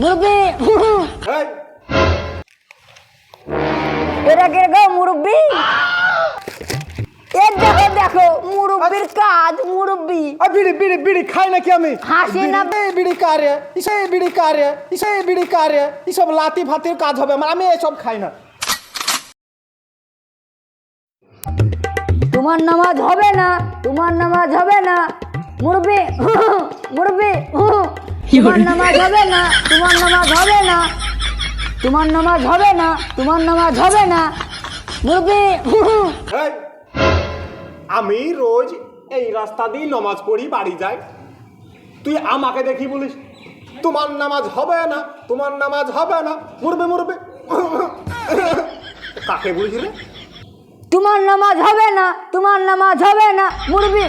মুরব্বি। কে গো মুরব্বি? দেখো দেখো মুরব্বির কাজ মুরব্বি। আর বিড়ি বিড়ি বিড়ি খাই নাকি আমি? হাসি না। বিড়ি- কারে? ইসে বিড়ি কারে? ইসে বিড়ি কারে? এসব লাতি ফাতির কাজ হবে আমার আমি এসব খাই না। তোমার নামাজ হবে না তোমার নামাজ হবে না। মুরব্বি মুরব্বি তোমার নামাজ হবে না তোমার নামাজ হবে না। তোমার নামাজ হবে না তোমার নামাজ হবে না। মুরব্বি আমি রোজ এই রাস্তা দিয়ে নমাজ পড়ি বাড়ি যাই। তুই আমাকে দেখি বলিস তোমার নামাজ হবে না তোমার নামাজ হবে না। মরবে মরবে কাকে বলিস রে? তোমার নামাজ হবে না তোমার নামাজ হবে না। মুরব্বি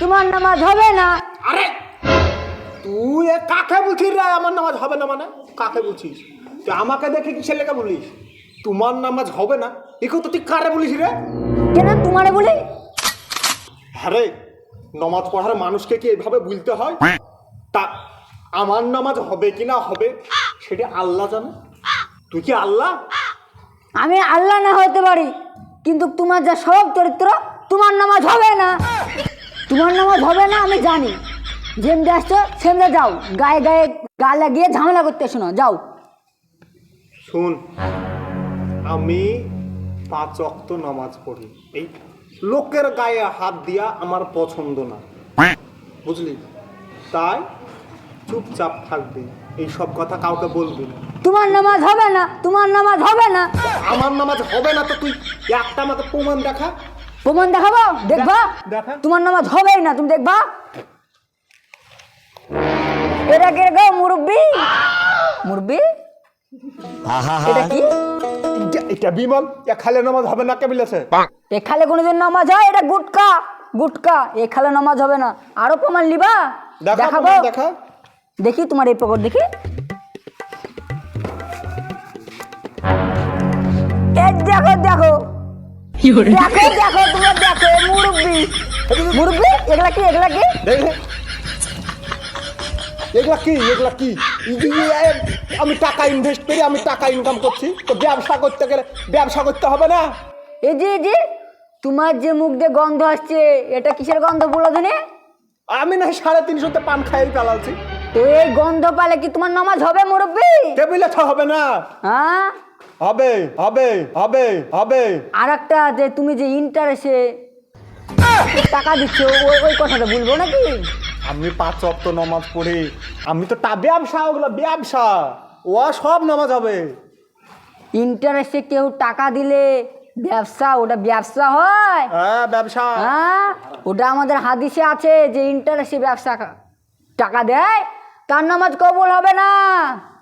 তোমার নামাজ হবে না। আরে তুই কাকে বলছিস রে? আমার নামাজ হবে না মানে? কাকে বলছিস? তুই আমাকে দেখে কি ছেলেকে বলিস? তোমার নামাজ হবে না? একে তো তুই কারে বলিস রে? কেন? তোমারে বলি? হ্যাঁ রে নমাজ পড়ার মানুষকে কি এভাবে বলতে হয়? তা আমার নামাজ হবে কি না হবে সেটা আল্লাহ জানে। তুই কি আল্লাহ? আমি আল্লাহ না হতে পারি কিন্তু তোমার যা স্বভাব চরিত্র তোমার নামাজ হবে না। তোমার নামাজ হবে না আমি জানি। যেমনি আসছো সেমনি যাও। গায়ে গায়ে গা লাগিয়ে ঝামেলা করতে শোনো যাও। শুন আমি পাঁচ অক্ত নামাজ পড়ি। এই লোকের গায়ে হাত দিয়া আমার পছন্দ না। বুঝলি? তাই চুপচাপ থাকবে। এই সব কথা কাউকে বলবি না। তোমার নামাজ হবে না তোমার নামাজ হবে না। আমার নামাজ হবে না তো তুই একটা আমাকে প্রমাণ দেখা। প্রমাণ দেখাবো? দেখবা? দেখা। তোমার নামাজ হবেই না তুমি দেখবা? এটা কে গো মুরব্বি? মুরব্বি এটা কি? এটা- এটা বিমল। এ খালে নামাজ হবে না কে বলেছে এখালে কোনোদিন নামাজ হয়? এটা গুটকা গুটকা। এখালে নামাজ হবে না। আরও প্রমাণ লিবা দেখাবো? দেখা। দেখি তোমার এই পকট দেখি। এই দেখো দেখো। দেখো দেখো তোমার দেখো মুরব্বি। মুরব্বি এগুলা কি এগুলা কি? দেখে। এগুলা কি? এগুলা কি? আমি টাকা ইনভেস্ট করে আমি টাকা ইনকাম করছি। তো ব্যবসা করতে গেলে ব্যবসা করতে হবে না? এই যে এই যে তোমার যে মুখ দিয়ে গন্ধ আসছে এটা কিসের গন্ধ বলো দিনে আমি না সাড়ে তিনশোতে পান খাই চালাচ্ছি তো এই গন্ধ পালে কি তোমার নামাজ হবে মুরব্বি? টেবিলে তো হবে না। হ্যাঁ? হবে হবে হবে হবে। আর একটা যে তুমি যে ইন্টারেস্টে টাকা দিচ্ছ ওই ওই কথাটা বলব নাকি? আমি পাঁচ অক্ত নমাজ পড়ি। আমি তো টা ব্যবসা ওগুলো ব্যবসা। ও সব নামাজ হবে। ইন্টারেস্টে কেউ টাকা দিলে ব্যবসা ওটা ব্যবসা হয়। হ্যাঁ ব্যবসা। হ্যাঁ ওটা আমাদের হাদিসে আছে যে ইন্টারেস্টে ব্যবসা টাকা দেয় তার নামাজ কবুল হবে না।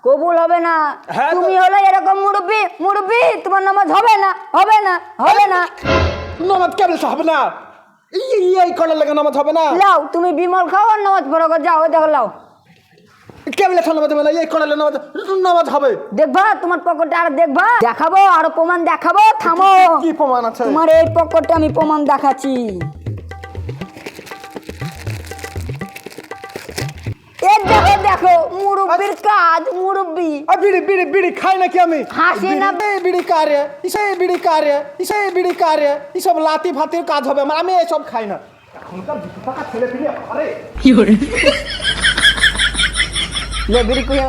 কবুল হবে না। হ্যাঁ তুমি হলে এরকম মুরব্বি মুরব্বি তোমার নামাজ হবে না হবে না হবে না। নামাজ কেবল হবে না। এই এই- এই করার লেগে নামাজ হবে না। লাও তুমি বিমল খাও আর নামাজ পড়ো গো, যাও দেখো লাও। কেবল নামাজ হবে না এই করালে নামাজ নামাজ হবে। দেখবা তোমার পকেটে আর দেখবা? দেখাবো আরও প্রমাণ দেখাবো থামো। কি প্রমাণ আছে? তোমার এই পকেটে আমি প্রমাণ দেখাচ্ছি। মুরব্বির কাজ মুরব্বি। আর বিড়ি বিড়ি বিড়ি খাই নাকি আমি? হাসি না। বিড়ি- এই বিড়ি কারে? ইসে বিড়ি কারে? ইসে এই বিড়ি কারে? এসব লাতি ফাতির কাজ হবে আমার আমি এসব খাই না। এখনকার দুটো টাকা ছেলে আরে লে, বিড়ি কই-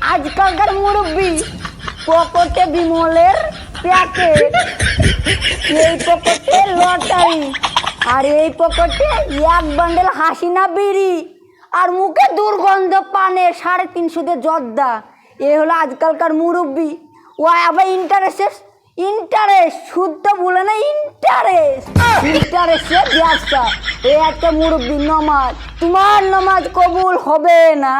আজকালকার মুরব্বি পকেটে বিমলের প্যাকেট এই পকেটে লটারি আর এই পকেটে এক বান্ডেল হাসিনা বিড়ি। আর মুখে দুর্গন্ধ, পানে সাড়ে তিনশোতে জর্দা। এ হলো আজকালকার মুরব্বী। ও আবার ইন্টারেস্টের ইন্টারেস্ট শুদ্ধ বলে না ইন্টারেস্ট ইন্টারেস্টের ব্যবসা। এ একটা মুরব্বী, নমাজ। তোমার নমাজ কবুল হবে না।